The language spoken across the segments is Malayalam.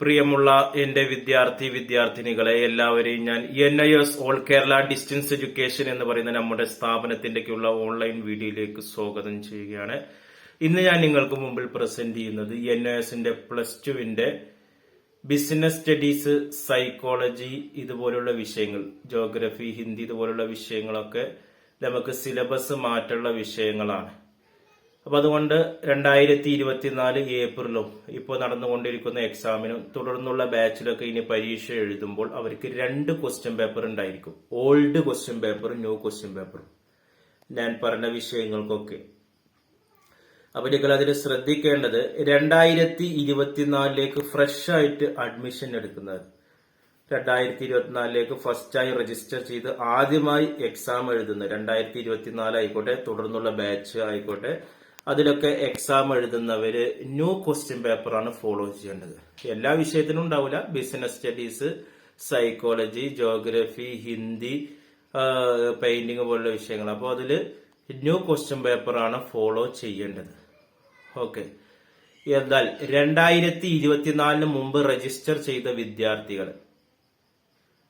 പ്രിയമുള്ള എന്റെ വിദ്യാർത്ഥി വിദ്യാർത്ഥിനികളെ എല്ലാവരെയും ഞാൻ N I S all Kerala distance education എന്ന് പറയുന്ന നമ്മുടെ സ്ഥാപനത്തിന്റെക്കുള്ള ഓൺലൈൻ വീഡിയോയിലേക്ക് സ്വാഗതം ചെയ്യുകയാണ്. ഇന്ന് ഞാൻ നിങ്ങൾക്ക് മുമ്പിൽ പ്രസന്റ് ചെയ്യുന്നത് എൻ ഐ എസിന്റെ പ്ലസ് ടുവിന്റെ ബിസിനസ് സ്റ്റഡീസ് സൈക്കോളജി ഇതുപോലുള്ള വിഷയങ്ങൾ ജോഗ്രഫി ഹിന്ദി ഇതുപോലുള്ള വിഷയങ്ങളൊക്കെ നമുക്ക് സിലബസ് മാറ്റുള്ള വിഷയങ്ങളാണ്. അപ്പൊ അതുകൊണ്ട് രണ്ടായിരത്തി ഇരുപത്തിനാല് ഏപ്രിലും ഇപ്പോൾ നടന്നുകൊണ്ടിരിക്കുന്ന എക്സാമിനും തുടർന്നുള്ള ബാച്ചിലൊക്കെ ഇനി പരീക്ഷ എഴുതുമ്പോൾ അവർക്ക് രണ്ട് ക്വസ്റ്റ്യൻ പേപ്പർ ഉണ്ടായിരിക്കും. ഓൾഡ് ക്വസ്റ്റ്യൻ പേപ്പറും ന്യൂ ക്വസ്റ്റ്യൻ പേപ്പറും ഞാൻ പറഞ്ഞ വിഷയങ്ങൾക്കൊക്കെ. അപ്പൊ നിങ്ങൾ അതിൽ ശ്രദ്ധിക്കേണ്ടത് രണ്ടായിരത്തി ഇരുപത്തിനാലിലേക്ക് ഫ്രഷ് ആയിട്ട് അഡ്മിഷൻ എടുക്കുന്നത്. രണ്ടായിരത്തി ഇരുപത്തിനാലിലേക്ക് ഫസ്റ്റായി രജിസ്റ്റർ ചെയ്ത് ആദ്യമായി എക്സാം എഴുതുന്നത്. രണ്ടായിരത്തി ഇരുപത്തിനാല് ആയിക്കോട്ടെ തുടർന്നുള്ള ബാച്ച് ആയിക്കോട്ടെ അതിലൊക്കെ എക്സാം എഴുതുന്നവര് ന്യൂ ക്വസ്റ്റ്യൻ പേപ്പറാണ് ഫോളോ ചെയ്യേണ്ടത്. എല്ലാ വിഷയത്തിനും ഉണ്ടാവില്ല business studies psychology geography Hindi painting പോലുള്ള വിഷയങ്ങൾ. അപ്പോൾ അതിൽ ന്യൂ ക്വസ്റ്റ്യൻ പേപ്പറാണ് ഫോളോ ചെയ്യേണ്ടത്. ഓക്കെ എന്നാൽ രണ്ടായിരത്തി ഇരുപത്തിനാലിന് മുമ്പ് രജിസ്റ്റർ ചെയ്ത വിദ്യാർത്ഥികൾ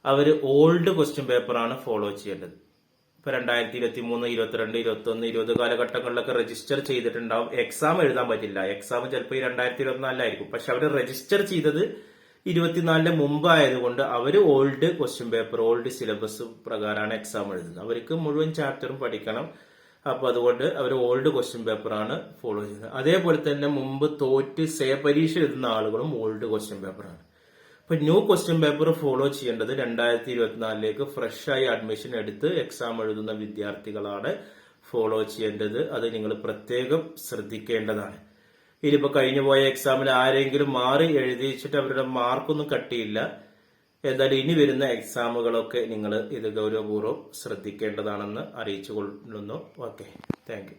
അവർ ഓൾഡ് ക്വസ്റ്റ്യൻ പേപ്പറാണ് ഫോളോ ചെയ്യേണ്ടത്. ഇപ്പൊ രണ്ടായിരത്തി ഇരുപത്തി മൂന്ന് ഇരുപത്തിരണ്ട് ഇരുപത്തി ഒന്ന് ഇരുപത് കാലഘട്ടങ്ങളിലൊക്കെ രജിസ്റ്റർ ചെയ്തിട്ടുണ്ടാവും. എക്സാം എഴുതാൻ പറ്റില്ല. എക്സാം ചിലപ്പോൾ ഈ രണ്ടായിരത്തി ഇരുപത്തിനാലിലായിരിക്കും പക്ഷെ അവർ രജിസ്റ്റർ ചെയ്തത് ഇരുപത്തിനാലിന് മുമ്പായതുകൊണ്ട് അവർ old question paper old syllabus പ്രകാരമാണ് എക്സാം എഴുതുന്നത്. അവർക്ക് മുഴുവൻ ചാപ്റ്ററും പഠിക്കണം. അപ്പൊ അതുകൊണ്ട് അവർ ഓൾഡ് ക്വസ്റ്റ്യൻ പേപ്പറാണ് ഫോളോ ചെയ്യുന്നത്. അതേപോലെ തന്നെ മുമ്പ് തോറ്റ് സേ പരീക്ഷ എഴുതുന്ന ആളുകളും ഓൾഡ് ക്വസ്റ്റ്യൻ പേപ്പറാണ് ഇപ്പൊ ന്യൂ ക്വസ്റ്റ്യൻ പേപ്പർ ഫോളോ ചെയ്യേണ്ടത് രണ്ടായിരത്തി ഇരുപത്തിനാലിലേക്ക് ഫ്രഷ് ആയി അഡ്മിഷൻ എടുത്ത് എക്സാം എഴുതുന്ന വിദ്യാർത്ഥികളാണ് ഫോളോ ചെയ്യേണ്ടത്. അത് നിങ്ങൾ പ്രത്യേകം ശ്രദ്ധിക്കേണ്ടതാണ്. ഇനിയിപ്പോ കഴിഞ്ഞു പോയ എക്സാമിൽ ആരെങ്കിലും മാറി എഴുതിച്ചിട്ട് അവരുടെ മാർക്കൊന്നും കട്ടിയില്ല എന്തായാലും ഇനി വരുന്ന എക്സാമുകളൊക്കെ നിങ്ങൾ ഇത് ഗൗരവപൂർവം ശ്രദ്ധിക്കേണ്ടതാണെന്ന് അറിയിച്ചു കൊള്ളുന്നു ഓക്കെ താങ്ക്